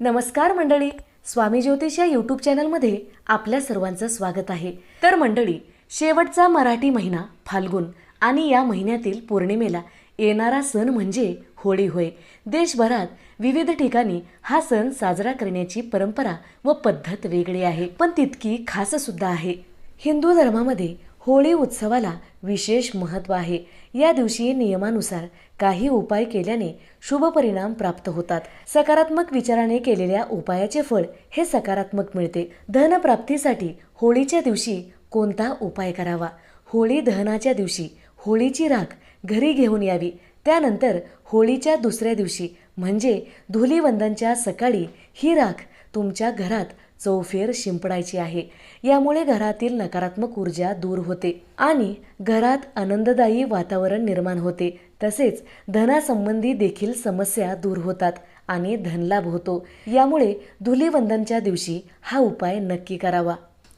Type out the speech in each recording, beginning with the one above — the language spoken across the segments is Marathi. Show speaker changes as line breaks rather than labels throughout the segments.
नमस्कार मंडळी स्वामी ज्योतिष या यूट्यूब चॅनलमध्ये आपल्या सर्वांचं स्वागत आहे. तर मंडळी शेवटचा मराठी महिना फाल्गुन आणि या महिन्यातील पौर्णिमेला येणारा सण म्हणजे होळी होय. देशभरात विविध ठिकाणी हा सण साजरा करण्याची परंपरा व पद्धत वेगळी आहे पण तितकी खास सुद्धा आहे. हिंदू धर्मामध्ये होळी उत्सवाला विशेष महत्त्व आहे. या दिवशी नियमानुसार काही उपाय केल्याने शुभ परिणाम प्राप्त होतात. सकारात्मक विचाराने केलेल्या उपायाचे फळ हे सकारात्मक मिळते. धनप्राप्तीसाठी होळीच्या दिवशी कोणता उपाय करावा? होळी दहनाच्या दिवशी होळीची राख घरी घेऊन यावी. त्यानंतर होळीच्या दुसऱ्या दिवशी म्हणजे धुलीवंदनच्या सकाळी ही राख तुमच्या घरात चौफेर शिंपडायची आहे. यामुळे घरातील नकारात्मक ऊर्जा दूर होते आणि घरात आनंददायी वातावरण निर्माण होते. तसेच धनासंबंधी देखील समस्या दूर होतात आणि धनलाभ होतो. यामुळे धुलीवंदनच्या दिवशी हा उपाय नक्की करावा.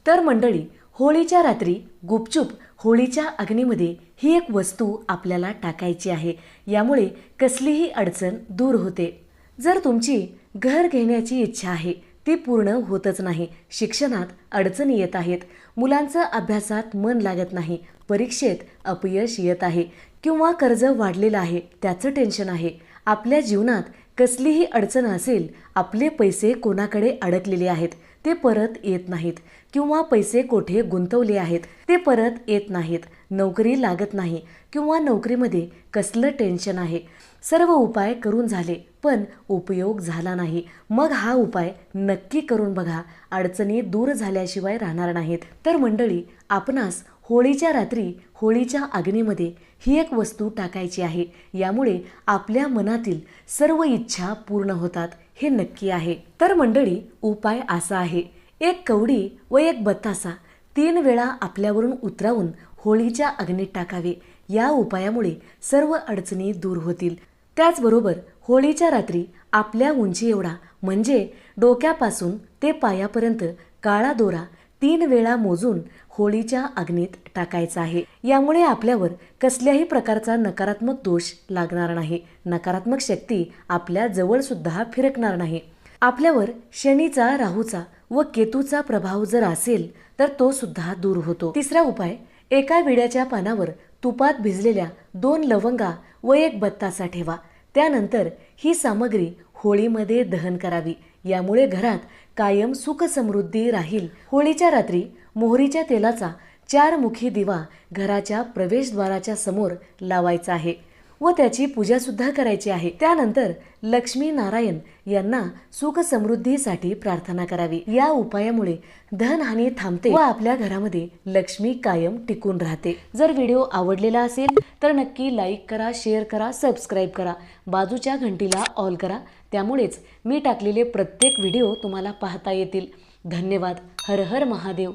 तर मंडळी होळीच्या रात्री गुपचूप होळीच्या अग्नीमध्ये ही एक वस्तू आपल्याला टाकायची आहे. यामुळे कसलीही अडचण दूर होते. जर तुमची घर घेण्याची इच्छा आहे ती पूर्ण होतच नाही शिक्षणात अडचणी येत आहेत मुलांचं अभ्यासात मन लागत नाही परीक्षेत अपयश येत आहे किंवा कर्ज वाढलेलं आहे त्याचं टेन्शन आहे. आपल्या जीवनात कसलीही अडचण असेल आपले पैसे कोणाकडे अडकलेले आहेत? ते परत येत नाहीत किंवा पैसे कोठे गुंतवले आहेत ते परत येत नाहीत. नोकरी लागत नाही किंवा नोकरीमध्ये कसलं टेन्शन आहे? सर्व उपाय करून झाले पण उपयोग झाला नाही. मग हा उपाय नक्की करून बघा. अडचणी दूर झाल्याशिवाय राहणार नाहीत. तर मंडळी आपणास होळीच्या रात्री होळीच्या अग्नीमध्ये ही एक वस्तू टाकायची आहे. यामुळे आपल्या मनातील सर्व इच्छा पूर्ण होतात हे नक्की आहे. तर मंडळी उपाय असा आहे. एक कवडी व एक बत्तासा तीन वेळा आपल्यावरून उतरावून होळीच्या अग्नीत टाकावे. या उपायामुळे सर्व अडचणी दूर होतील. त्याचबरोबर होळीच्या रात्री आपल्या उंची एवढा म्हणजे डोक्यापासून ते पायापर्यंत काळा दोरा तीन वेळा मोजून होळीच्या अग्नीत टाकायचा आहे. यामुळे आपल्यावर कसल्याही प्रकारचा नकारात्मक दोष लागणार नाही. नकारात्मक शक्ती आपल्या जवळ सुद्धा फिरकणार नाही. आपल्यावर शनीचा राहूचा व केतूचा प्रभाव जर असेल तर तो सुद्धा दूर होतो. तिसरा उपाय एका विड्याच्या पानावर तुपात भिजलेल्या दोन लवंगा व एक बत्तासा ठेवा. त्यानंतर ही सामग्री होळीमध्ये दहन करावी. यामुळे घरात कायम सुख समृद्धी राहील. होळीच्या रात्री मोहरीच्या तेलाचा चारमुखी दिवा घराच्या प्रवेशद्वाराच्या समोर लावायचा आहे. व त्याची पूजा सुद्धा करायची आहे. त्यानंतर लक्ष्मी नारायण यांना सुख समृद्धीसाठी प्रार्थना करावी. या उपायामुळे धनहानी थांबते व आपल्या घरामध्ये लक्ष्मी कायम टिकून राहते. जर व्हिडिओ आवडलेला असेल तर नक्की लाईक करा शेअर करा सबस्क्राईब करा. बाजूच्या घंटीला ऑल करा. त्यामुळेच मी टाकलेले प्रत्येक व्हिडिओ तुम्हाला पाहता येतील. धन्यवाद. हर हर महादेव.